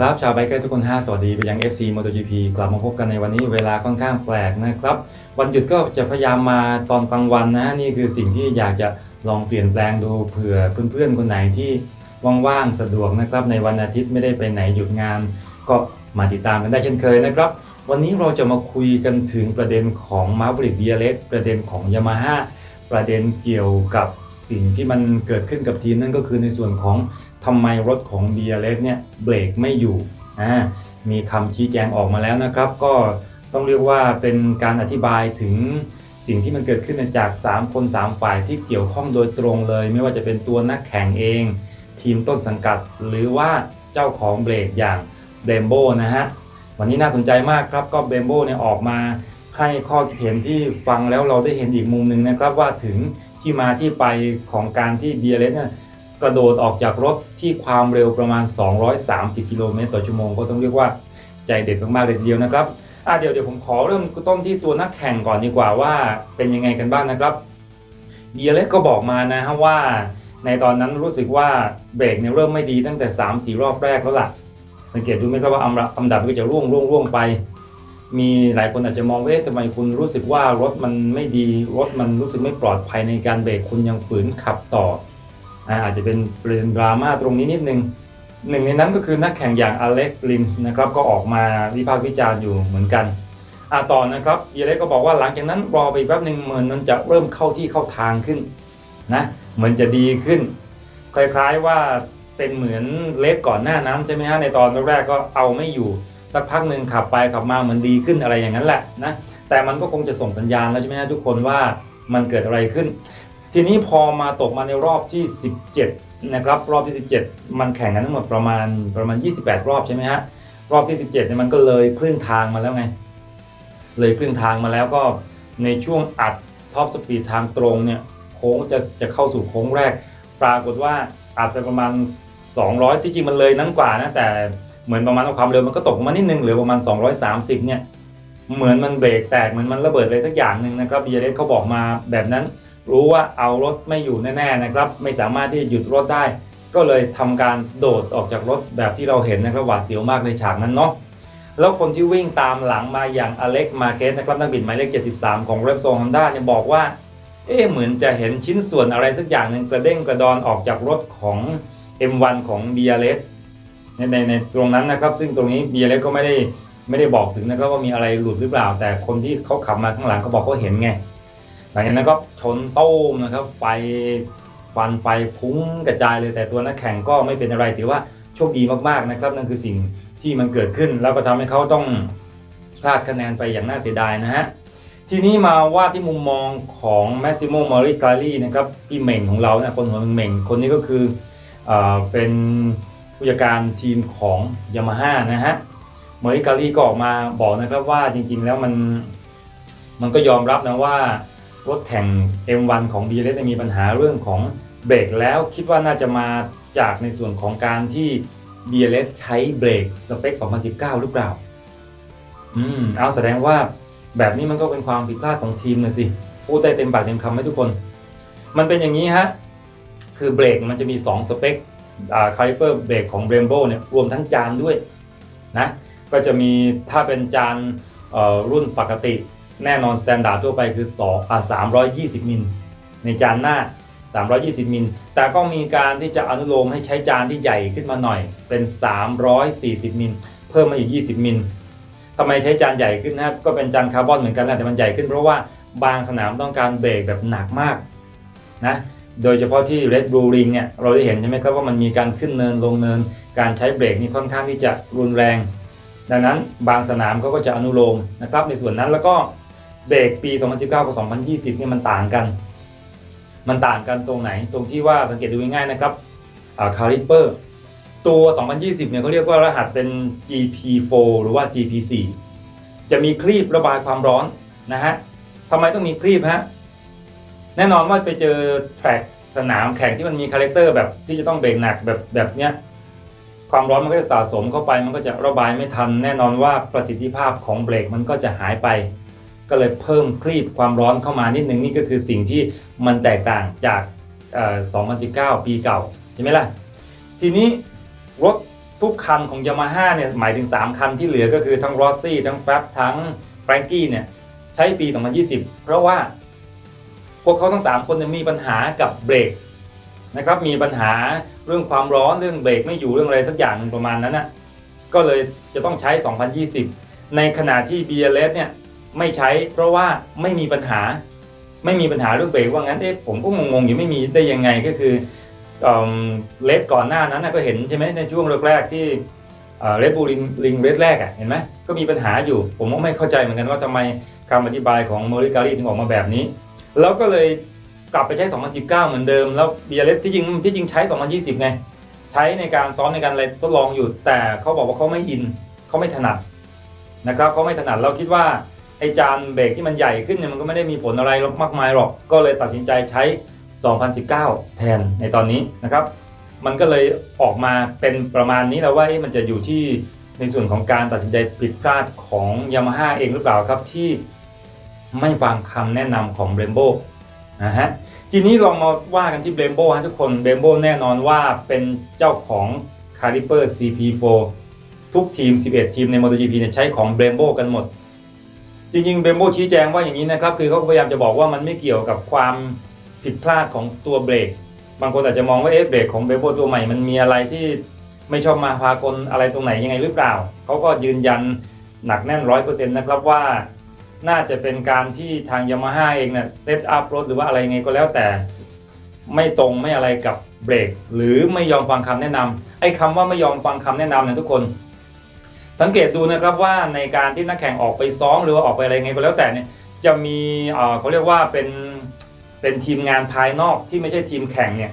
ครับ ชาวไบเกอร์ทุกคนฮะสวัสดีไปยัง FC MotoGP กลับมาพบกันในวันนี้เวลาค่อนข้างแปลกนะครับ วันหยุดก็จะพยายามมาตอนกลางวันนะ นี่คือสิ่งที่อยากจะลองเปลี่ยนแปลงดูเผื่อเพื่อนๆ คนไหนที่ว่างๆ สะดวกนะครับ ในวันอาทิตย์ไม่ได้ไปไหนหยุดงาน ก็มาติดตามกันได้เช่นเคยนะครับ วันนี้เราจะมาคุยกันถึงประเด็นของมาบริกเบียเล็ประเด็นของยามาฮ่าประเด็นเกี่ยวกับสิ่งที่มันเกิดขึ้นกับทีมนั่นก็คือในส่วนของ ทำไมรถของเบียเล็เนี่ยเบรกไม่อยู่อ่ามีคำชี้แจงออกมาแล้วนะครับ ก็ต้องเรียกว่าเป็นการอธิบายถึงสิ่งที่มันเกิดขึ้นจาก 3 คน 3 ฝ่ายที่เกี่ยวข้องโดยตรงเลย ไม่ว่าจะเป็นตัวนักแข่งเอง ทีมต้นสังกัด หรือว่าเจ้าของเบรกอย่างเบมโบนะฮะวันนี้น่าสนใจมากครับก็เบมโบเนี่ยออกมาให้ข้อเห็นที่ฟังแล้วเราได้เห็นอีกมุมหนึ่งนะครับว่าถึงที่มาที่ไปของการที่เบียร์เลสเนี่ย กระโดดออกจากรถที่ความเร็วประมาณ 230 กิโลเมตรต่อชั่วโมงก็ต้องเรียกว่าใจเด็ดมากๆเลยทีเดียวนะครับอะเดี๋ยวเดี๋ยวผมขอเริ่มต้นที่ตัวนักแข่งก่อนดีกว่าว่าเป็นยังไงกันบ้างนะครับเบียเลสก็บอกมานะฮะว่า ในตอนนั้นรู้สึกว่าเบรกเนี่ยเริ่มไม่ดีตั้งแต่ 3-4 รอบแรกแล้วล่ะ สังเกตดูไหมครับว่าอันดับอันดับก็จะร่วงร่วงร่วงไป มีหลายคนอาจจะมองว่าเอ๊ะทำไมคุณรู้สึกว่ารถมันไม่ดีรถมันรู้สึกไม่ปลอดภัยในการเบรกคุณยังฝืนขับต่อ อาจจะเป็นประเด็นดราม่าตรงนี้นิดนึงหนึ่งในนั้นก็คือนักแข่งอย่างอเล็กลินส์นะครับก็ออกมาวิพากษ์วิจารณ์อยู่เหมือนกันอ่าต่อนะครับเอเล็กก็บอกว่าหลังจากนั้นรอไปแป๊บหนึ่งเหมือนมันจะเริ่มเข้าที่เข้าทางขึ้นนะเหมือนจะดีขึ้น คล้ายๆว่าเป็นเหมือนเล็กก่อนหน้านั้นใช่ไหมฮะในตอนแรกก็เอาไม่อยู่สักพักหนึ่งขับไปขับมาเหมือนดีขึ้นอะไรอย่างนั้นแหละนะแต่มันก็คงจะส่งสัญญาณแล้วใช่ไหมฮะทุกคนว่ามันเกิดอะไรขึ้น ทีนี้พอมาตกมาในรอบที่ 17 นะครับรอบที่ 17 มันแข่งกันทั้งหมดประมาณประมาณ 28 รอบใช่ไหมฮะรอบที่ 17เนี่ยมันก็เลยครึ่งทางมาแล้วไง เลยครึ่งทางมาแล้วก็ในช่วงอัดท็อปสปีดทางตรงเนี่ยโค้งจะจะเข้าสู่โค้งแรก ปรากฏว่าอาจจะประมาณ 200 ที่จริงมันเลยนั้นกว่านะแต่เหมือนประมาณความเร็วมันก็ตกมานิดนึงเหลือประมาณ 230 เนี่ยเหมือนมันเบรกแตกเหมือนมันระเบิดอะไรสักอย่างหนึ่งนะครับบีเอสเขาบอกมาแบบนั้น รู้ว่าเอารถไม่อยู่แน่ๆนะครับ ไม่สามารถที่จะหยุดรถได้ ก็เลยทำการโดดออกจากรถแบบที่เราเห็นนะครับหวาดเสียวมากในฉากนั้นเนาะแล้วคนที่วิ่งตามหลังมาอย่างอเล็กมาเกสนะครับนักบินหมายเลข 73 ของเรปโซฮอนด้าเนี่ยบอกว่า เอ๊ะเหมือนจะเห็นชิ้นส่วนอะไรสักอย่างหนึ่งกระเด้งกระดอนออกจากรถของ M1 ของ b r s ในในในตรงนั้นนะครับ ซึ่งตรงนี้ b r s ก็ไม่ได้ไม่ได้บอกถึงนะครับว่ามีอะไรหลุดหรือเปล่า แต่คนที่เขาขับมาข้างหลังเขาบอกเขาเห็นไง หลังจากนั้นก็ชนโต้มนะครับไฟควันไฟพุ่งกระจายเลยแต่ตัวนักแข่งก็ไม่เป็นอะไรถือว่าโชคดีมากๆนะครับนั่นคือสิ่งที่มันเกิดขึ้น แล้วก็ทำให้เขาต้องพลาดคะแนนไปอย่างน่าเสียดายนะฮะทีนี้มาว่าที่มุมมองของแมซิโมมอริกาลีนะครับพี่เหม่งของเรานี่ยคนหัวเหม่งคนนี้ก็คือเออเป็นผู้จัดการทีมของยามาฮ่านะฮะมอริกาลีก็ออกมาบอกนะครับว่าจริงๆแล้วมันมันก็ยอมรับนะว่า รถแข่ง M1 ของ b ีเลมีปัญหาเรื่องของเบรกแล้วคิดว่าน่าจะมาจากในส่วนของการที่ b ีเลใช้เบรกสเปค 2019 หรือเปล่า อืม เอาแสดงว่าแบบนี้มันก็เป็นความผิดพลาดของทีมนะสิ พูดได้เต็มปากเต็มคำไหมทุกคน มันเป็นอย่างนี้ฮะ คือเบรกมันจะมี 2 สเปคคาลิเปอร์เบรกของ b r e m b o เนี่ยรวมทั้งจานด้วยนะ ก็จะมีถ้าเป็นจานรุ่นปกติ แน่นอนสแตนดาร์ดทั่วไปคือ2อ่า320 มิล ในจานหน้า 320 มิล แต่ก็มีการที่จะอนุโลมให้ใช้จานที่ใหญ่ขึ้นมาหน่อย เป็น 340 มิล เพิ่มมาอีก 20 มิลทำไมใช้จานใหญ่ขึ้นนะครับ ก็เป็นจานคาร์บอนเหมือนกันนะแต่มันใหญ่ขึ้นเพราะว่าบางสนามต้องการเบรกแบบหนักมากนะ โดยเฉพาะที่ Red Bull Ring เนี่ย เราได้เห็นใช่ไหมครับว่ามันมีการขึ้นเนินลงเนิน การใช้เบรกนี่ค่อนข้างที่จะรุนแรง ดังนั้นบางสนามเขาก็จะอนุโลมนะครับในส่วนนั้นแล้วก็ เบรกปี 2019 กับ 2020 เนี่ยมันต่างกัน มันต่างกันตรงไหน ตรงที่ว่าสังเกตดูง่ายๆนะครับคาลิเปอร์ตัว 2020 เนี่ยเขาเรียกว่ารหัสเป็น GP4 หรือว่า GP4 จะมีคลีบระบายความร้อนนะฮะทำไมต้องมีคลีบฮะ แน่นอนว่าไปเจอแทร็กสนามแข่งที่มันมีคาแรคเตอร์แบบที่จะต้องเบรกหนักแบบแบบเนี้ยความร้อนมันก็จะสะสมเข้าไป มันก็จะระบายไม่ทัน แน่นอนว่าประสิทธิภาพของเบรกมันก็จะหายไป ก็เลยเพิ่มคลีบความร้อนเข้ามานิดนึงนี่ก็คือสิ่งที่มันแตกต่างจาก 2019 ปีเก่าใช่ไหมล่ะ ทีนี้รถทุกคันของยามาฮ่าเนี่ยหมายถึง 3 คันที่เหลือก็คือทั้งรอสซี่ทั้งแฟบทั้งแฟรงกี้เนี่ยใช้ปี 2020 เพราะว่า พวกเขาทั้ง 3 คนมีปัญหากับเบรกนะครับมีปัญหาเรื่องความร้อนเรื่องเบรกไม่อยู่เรื่องอะไรสักอย่างหนึ่งประมาณนั้นนะก็เลยจะต้องใช้ 2020 ในขณะที่ BLS เนี่ย ไม่ใช้ เพราะว่าไม่มีปัญหา ไม่มีปัญหาเรื่องเบรกว่างั้นเอ๊ะผมก็งงๆอยู่ไม่มีได้ยังไงก็คือเลสก่อนหน้านั้นก็เห็นใช่ไหมในช่วงแรกๆที่เลสบูลิงลิงเรสแรกอะเห็นไหมก็มีปัญหาอยู่ ผมก็ไม่เข้าใจเหมือนกันว่าทำไมคำอธิบายของเมอริการีถึงออกมาแบบนี้ แล้วก็เลยกลับไปใช้ 2019 เหมือนเดิม แล้วเบียเลสที่จริงที่จริงใช้ 2020 ไง ใช้ในการซ้อมในการอะไรทดลองอยู่ แต่เขาบอกว่าเขาไม่อินเขาไม่ถนัดนะครับเขาไม่ถนัดเราคิดว่า ไอจานเบรกที่มันใหญ่ขึ้นเนี่ยมันก็ไม่ได้มีผลอะไรมากมายหรอก ก็เลยตัดสินใจใช้ 2019 แทนในตอนนี้นะครับ มันก็เลยออกมาเป็นประมาณนี้แล้วว่ามันจะอยู่ที่ในส่วนของการตัดสินใจผิดพลาดของยามาฮ่าเองหรือเปล่าครับที่ไม่ฟังคำแนะนำของเบรมโบนะฮะทีนี้ลองมาว่ากันที่เบรมโบฮะทุกคนเบรมโบแน่นอนว่าเป็นเจ้าของคาลิเปอร์ CP4 ทุกทีม 11 ทีมใน MotoGP เนี่ยใช้ของเบรมโบกันหมด จริงๆเบมโบชี้แจงว่าอย่างนี้นะครับ คือเขาพยายามจะบอกว่ามันไม่เกี่ยวกับความผิดพลาดของตัวเบรก บางคนอาจจะมองว่าเอ๊ะเบรกของเบมโบตัวใหม่มันมีอะไรที่ไม่ชอบมาพากลอะไรตรงไหนยังไงหรือเปล่า เขาก็ยืนยันหนักแน่นร้อยเปอร์เซ็นต์นะครับว่า น่าจะเป็นการที่ทางยามาฮ่าเองเนี่ยเซตอัพรถหรือว่าอะไรไงก็แล้วแต่ ไม่ตรงไม่อะไรกับเบรกหรือไม่ยอมฟังคำแนะนำไอ้คำว่าไม่ยอมฟังคำแนะนำเนี่ยทุกคน สังเกตดูนะครับว่าในการที่นักแข่งออกไปซ้อมหรือว่าออกไปอะไรไงก็แล้วแต่เนี่ยจะมีเขาเรียกว่าเป็นเป็นทีมงานภายนอกที่ไม่ใช่ทีมแข่งเนี่ย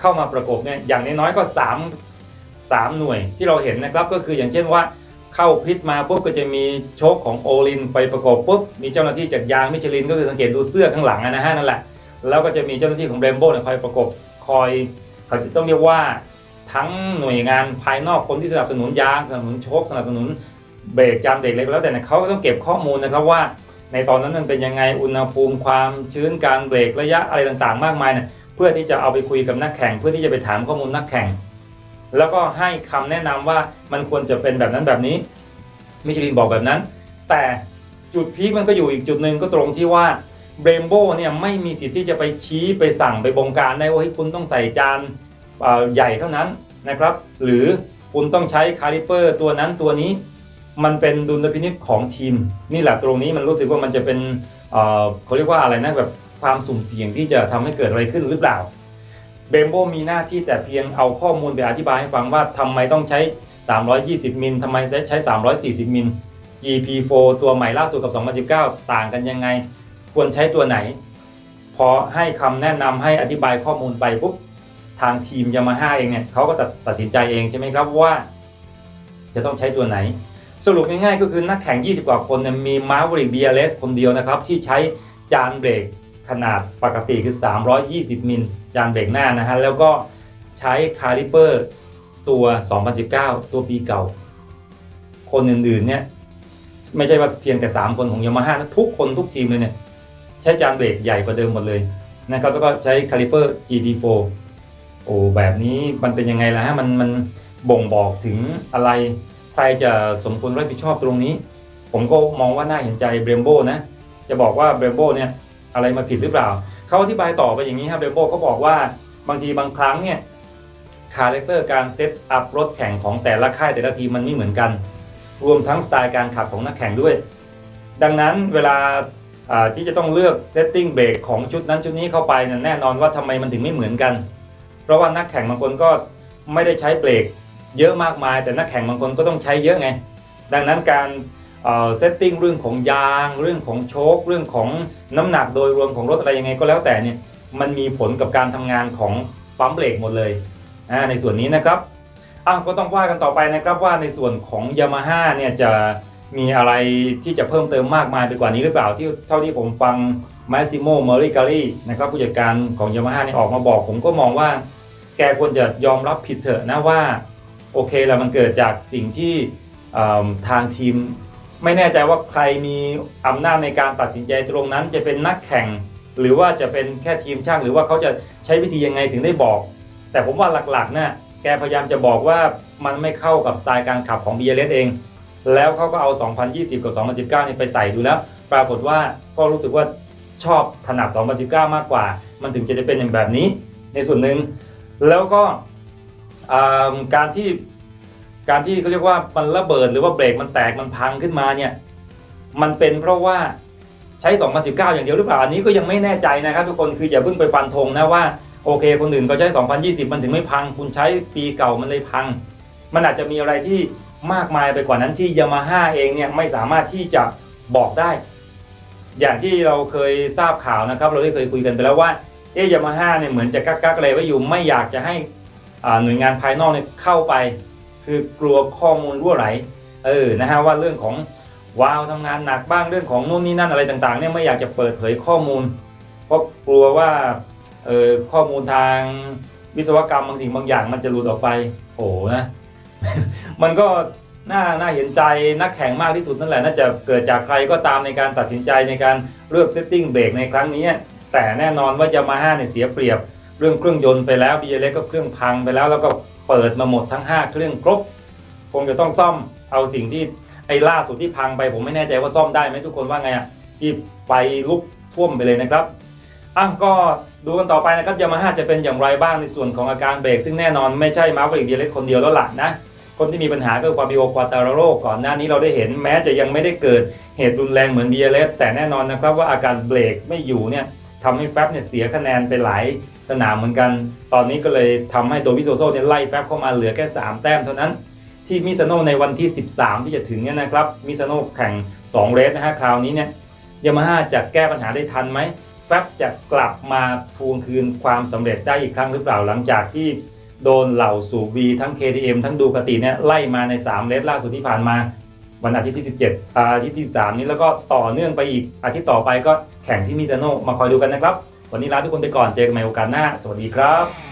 เข้ามาประกบเนี่ยอย่างน้อยๆก็ 3 3 หน่วยที่เราเห็นนะครับก็คืออย่างเช่นว่าเข้าพิษมาปุ๊บก็จะมีโชคของโอลินไปประกบปุ๊บมีเจ้าหน้าที่จากยางมิชลินก็คือสังเกตดูเสื้อข้างหลังนะฮะนั่นแหละแล้วก็จะมีเจ้าหน้าที่ของเบรมโบ้เนี่ยคอยประกบคอยเขาต้องเรียกว่า ทั้งหน่วยงานภายนอกคนที่สนับสนุนยางสนับสนุนโชคสนับสนุนเบรกจานเบรกเล็กแล้วแต่เขาก็ต้องเก็บข้อมูลนะครับว่า ในตอนนั้นมันเป็นยังไงอุณหภูมิความชื้นการเบรกระยะอะไรต่างๆ มากมายเนี่ยเพื่อที่จะเอาไปคุยกับนักแข่ง เพื่อที่จะไปถามข้อมูลนักแข่ง แล้วก็ให้คำแนะนำว่ามันควรจะเป็นแบบนั้นแบบนี้มิชลินบอกแบบนั้น แต่จุดพีคมันก็อยู่อีกจุดหนึ่งก็ตรงที่ว่าเบรมโบเนี่ยไม่มีสิทธิ์ที่จะไปชี้ไปสั่งไปบงการได้ว่าคุณต้องใส่จาน ใหญ่เท่านั้นนะครับ หรือคุณต้องใช้คาลิเปอร์ตัวนั้นตัวนี้ มันเป็นดุลพินิจของทีม นี่แหละตรงนี้มันรู้สึกว่ามันจะเป็นเขาเรียกว่าอะไรนะแบบความสุ่มเสี่ยงที่จะทำให้เกิดอะไรขึ้นหรือเปล่าเบมโบมีหน้าที่แต่เพียงเอาข้อมูลไปอธิบายให้ฟังว่าทำไมต้องใช้ 320 มิลทำไมใช้ 340 มิล GP4 ตัวใหม่ล่าสุดกับ 2019 ต่างกันยังไง ควรใช้ตัวไหน พอให้คำแนะนำให้อธิบายข้อมูลไปปุ๊บ ทางทีมยามาฮ่าเองเนี่ยเขาก็ตัดสินใจเองใช่ไหมครับว่า จะต้องใช้ตัวไหน สรุปง่ายๆก็คือนักแข่ง 20 กว่าคนเนี่ยมีมาร์วริกเบียเลสคนเดียวนะครับที่ใช้จานเบรกขนาดปกติคือ 320 มิลจานเบรกหน้านะฮะแล้วก็ใช้คาลิเปอร์ตัว 2019 ตัวปีเก่า คนอื่นๆเนี่ยไม่ใช่ว่าเพียงแต่ 3 คนของยามาฮ่าทุกคนทุกทีมเลยเนี่ยใช้จานเบรกใหญ่กว่าเดิมหมดเลยนะครับแล้วก็ใช้คาลิเปอร์ GT4 โอ้แบบนี้มันเป็นยังไงล่ะฮะมันมันบ่งบอกถึงอะไร ใครจะสมควรรับผิดชอบตรงนี้ ผมก็มองว่าน่าเห็นใจเบรมโบนะ จะบอกว่าเบรมโบเนี่ยอะไรมาผิดหรือเปล่า เขาอธิบายต่อไปอย่างนี้ครับเบรมโบเขาบอกว่าบางทีบางครั้งเนี่ยคาแรคเตอร์การเซตอัพรถแข่งของแต่ละค่ายแต่ละทีมมันไม่เหมือนกัน รวมทั้งสไตล์การขับของนักแข่งด้วย ดังนั้นเวลาที่จะต้องเลือกเซตติ้งเบรกของชุดนั้นชุดนี้เข้าไปแน่นอนว่าทำไมมันถึงไม่เหมือนกัน เพราะว่านักแข่งบางคนก็ไม่ได้ใช้เบรกเยอะมากมาย แต่นักแข่งบางคนก็ต้องใช้เยอะไง ดังนั้นการเซตติ้งเรื่องของยาง เรื่องของโชคเรื่องของน้ำหนักโดยรวมของรถอะไรยังไงก็แล้วแต่เนี่ยมันมีผลกับการทำงานของปั๊มเบรกหมดเลยในส่วนนี้นะครับก็ต้องว่ากันต่อไปนะครับว่าในส่วนของ Yamaha เนี่ยจะมีอะไรที่จะเพิ่มเติมมากมายไปกว่านี้หรือเปล่าที่เท่าที่ผมฟัง Massimo m e r i g a r i นะครับผู้จัดการของ Yamaha เนี่ยออกมาบอกผมก็มองว่า แกควรจะยอมรับผิดเถอะนะว่าโอเคแล้วมันเกิดจากสิ่งที่ทางทีม ไม่แน่ใจว่าใครมีอำนาจในการตัดสินใจตรงนั้น จะเป็นนักแข่ง หรือว่าจะเป็นแค่ทีมช่าง หรือว่าเขาจะใช้วิธียังไงถึงได้บอก แต่ผมว่าหลักๆนะ่ะแกพยายามจะบอกว่ามันไม่เข้ากับสไตล์การขับของ BLS เอง แล้วเขาก็เอา 2020 กับ 2019นี่ไปใส่ดูแล้ว ปรากฏว่าก็รู้สึกว่าชอบถนัด 2019 มากกว่า มันถึงจะได้เป็นอย่างแบบนี้ ในส่วนหนึ่ง แล้วก็การที่การที่เขาเรียกว่ามันระเบิดหรือว่าเบรกมันแตกมันพังขึ้นมาเนี่ยมันเป็นเพราะว่าใช้ 2019 อย่างเดียวหรือเปล่าอันนี้ก็ยังไม่แน่ใจนะครับ ทุกคนคืออย่าเพิ่งไปฟันธงนะว่าโอเค คนอื่นเขาใช้ 2020 มันถึงไม่พัง คุณใช้ปีเก่ามันเลยพัง มันอาจจะมีอะไรที่มากมายไปกว่านั้นที่ยามาฮ่าเองเนี่ยไม่สามารถที่จะบอกได้ อย่างที่เราเคยทราบข่าวนะครับ เราได้เคยคุยกันไปแล้วว่า เอ๊ยามาฮ่าเนี่ยเหมือนจะกักกักอะไรไว้อยู่ไม่อยากจะให้หน่วยงานภายนอกเนี่ยเข้าไป คือกลัวข้อมูลรั่วไหลเออนะฮะว่าเรื่องของวาวทำงานหนักบ้างเรื่องของนู่นนี่นั่นอะไรต่างๆเนี่ยไม่อยากจะเปิดเผยข้อมูล เพราะกลัวว่าเออข้อมูลทางวิศวกรรมบางสิ่งบางอย่างมันจะหลุดออกไปโอ้นะมันก็น่าน่าเห็นใจนักแข่งมากที่สุดนั่นแหละน่าจะเกิดจากใครก็ตามในการตัดสินใจในการเลือกเซตติ้งเบรกในครั้งนี้ แต่แน่นอนว่ายามาฮ่าเนี่ยเสียเปรียบ เรื่องเครื่องยนต์ไปแล้ว b ีเก็เครื่องพังไปแล้ว แล้วก็เปิดมาหมดทั้ง 5 เครื่องครบคงจะต้องซ่อมเอาสิ่งที่ไอ้ล่าสุดที่พังไป ผมไม่แน่ใจว่าซ่อมได้ไหมทุกคนว่าไงอะที่ไฟลุกท่วมไปเลยนะครับอะก็ดูกันต่อไปนะครับยามาฮ่าจะเป็นอย่างไรบ้างในส่วนของอาการเบรกซึ่งแน่นอนไม่ใช่มาร์ฟริกเดียเล็กคนเดียวแล้วล่ะนะ คนที่มีปัญหาก็คือความบิโอควาตาโรก่อนหน้านี้เราได้เห็นแม้จะยังไม่ได้เกิดเหตุรุนแรงเหมือน DLS แต่แน่นอนนะครับว่าอาการเบรกไม่อยู่เนี่ย ทำให้แฟบเนี่ยเสียคะแนนไปหลายสนามเหมือนกัน ตอนนี้ก็เลยทำให้โดวิโซโซเนี่ยไล่แฟบเข้ามาเหลือแค่ 3 แต้มเท่านั้น ที่มิซาโนในวันที่ 13 ที่จะถึงเนี่ยนะครับมิซาโนแข่ง 2 เรสนะฮะคราวนี้เนี่ยยามาฮ่าจะแก้ปัญหาได้ทันไหมแฟบจะกลับมาทวงคืนความสำเร็จได้อีกครั้งหรือเปล่าหลังจากที่โดนเหล่าสูบีทั้ง KTM ทั้งดูกติเนี่ยไล่มาใน 3 เลสล่าสุดที่ผ่านมา วันอาทิตย์ที่ 17อาอาทิตย์ที่13นี้แล้วก็ต่อเนื่องไปอีกอาทิตย์ต่อไปก็แข่งที่มิซาโนมาคอยดูกันนะครับ วันนี้ลาทุกคนไปก่อนเจอกันใหม่โอกาสหน้า สวัสดีครับ